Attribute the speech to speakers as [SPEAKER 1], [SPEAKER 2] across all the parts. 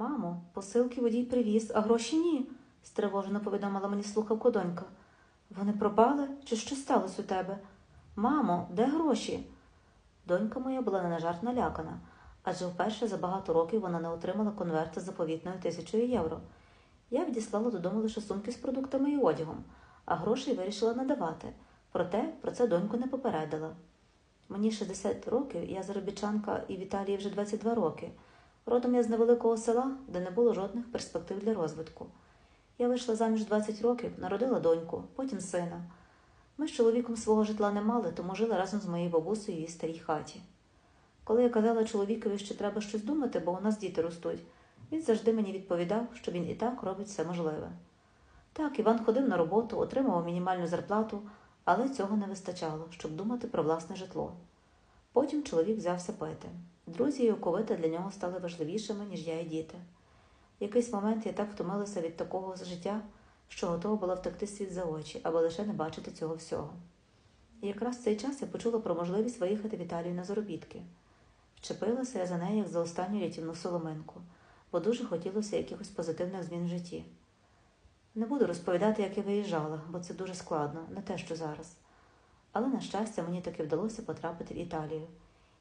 [SPEAKER 1] Мамо, посилки водій привіз, а гроші ні, стривожено повідомила мені слухавко донька. Вони пропали? Чи що сталося у тебе? Мамо, де гроші? Донька моя була не на жарт налякана, адже вперше за багато років вона не отримала конверта з заповітною тисячою євро. Я відіслала додому лише сумки з продуктами і одягом, а грошей вирішила надавати. Проте про це доньку не попередила. Мені 60 років, я заробітчанка і в Італії вже 22 роки. Родом я з невеликого села, де не було жодних перспектив для розвитку. Я вийшла заміж 20 років, народила доньку, потім сина. Ми з чоловіком свого житла не мали, тому жили разом з моєю бабусею в її старій хаті. Коли я казала чоловікові, що треба щось думати, бо у нас діти ростуть, він завжди мені відповідав, що він і так робить все можливе. Так, Іван ходив на роботу, отримував мінімальну зарплату, але цього не вистачало, щоб думати про власне житло. Потім чоловік взявся пити. Друзі і оковита для нього стали важливішими, ніж я і діти. В якийсь момент я так втомилася від такого життя, що готова була втекти світ за очі, аби лише не бачити цього всього. І якраз в цей час я почула про можливість виїхати в Італію на заробітки. Вчепилася я за нею як за останню рятівну соломинку, бо дуже хотілося якихось позитивних змін в житті. Не буду розповідати, як я виїжджала, бо це дуже складно, не те, що зараз. Але, на щастя, мені таки вдалося потрапити в Італію,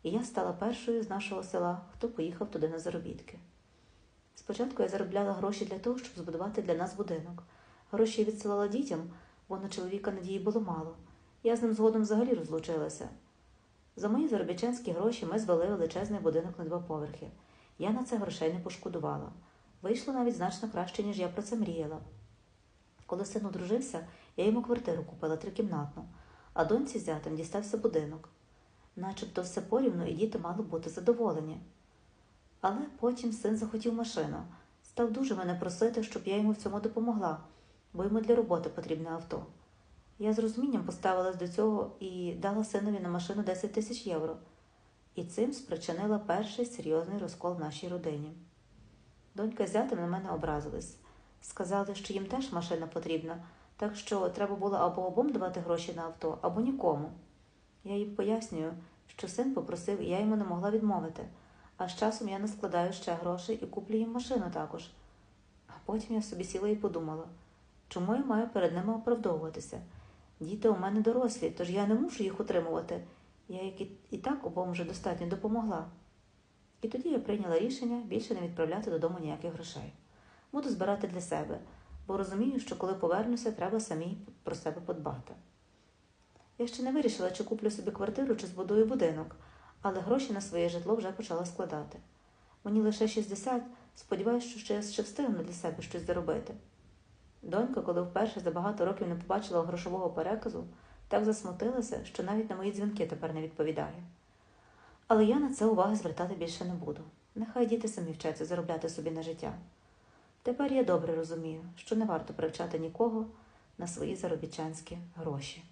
[SPEAKER 1] і я стала першою з нашого села, хто поїхав туди на заробітки. Спочатку я заробляла гроші для того, щоб збудувати для нас будинок. Гроші я відсилала дітям, бо на чоловіка надії було мало. Я з ним згодом взагалі розлучилася. За мої заробітчанські гроші ми звели величезний будинок на два поверхи. Я на це грошей не пошкодувала. Вийшло навіть значно краще, ніж я про це мріяла. Коли син одружився, я йому квартиру купила трикімнатну, а доньці зятем дістався будинок. Начебто все порівну, і діти мали бути задоволені. Але потім син захотів машину, став дуже мене просити, щоб я йому в цьому допомогла, бо йому для роботи потрібне авто. Я з розумінням поставилась до цього і дала синові на машину 10 тисяч євро. І цим спричинила перший серйозний розкол в нашій родині. Донька з зятем на мене образились. Сказали, що їм теж машина потрібна, так що треба було або обом давати гроші на авто, або нікому. Я їм пояснюю, що син попросив, і я йому не могла відмовити, а з часом я наскладаю ще грошей і куплю їм машину також. А потім я собі сіла і подумала, чому я маю перед ними оправдовуватися? Діти у мене дорослі, тож я не мушу їх утримувати. Я і- і так обом вже достатньо допомогла. І тоді я прийняла рішення більше не відправляти додому ніяких грошей. Буду збирати для себе, бо розумію, що коли повернуся, треба самій про себе подбати. Я ще не вирішила, чи куплю собі квартиру, чи збудую будинок, але гроші на своє житло вже почала складати. Мені лише 60, сподіваюся, що ще, ще встигну для себе щось заробити. Донька, коли вперше за багато років не побачила грошового переказу, так засмутилася, що навіть на мої дзвінки тепер не відповідає. Але я на це уваги звертати більше не буду. Нехай діти самі вчаться заробляти собі на життя. Тепер я добре розумію, що не варто привчати нікого на свої заробітчанські гроші.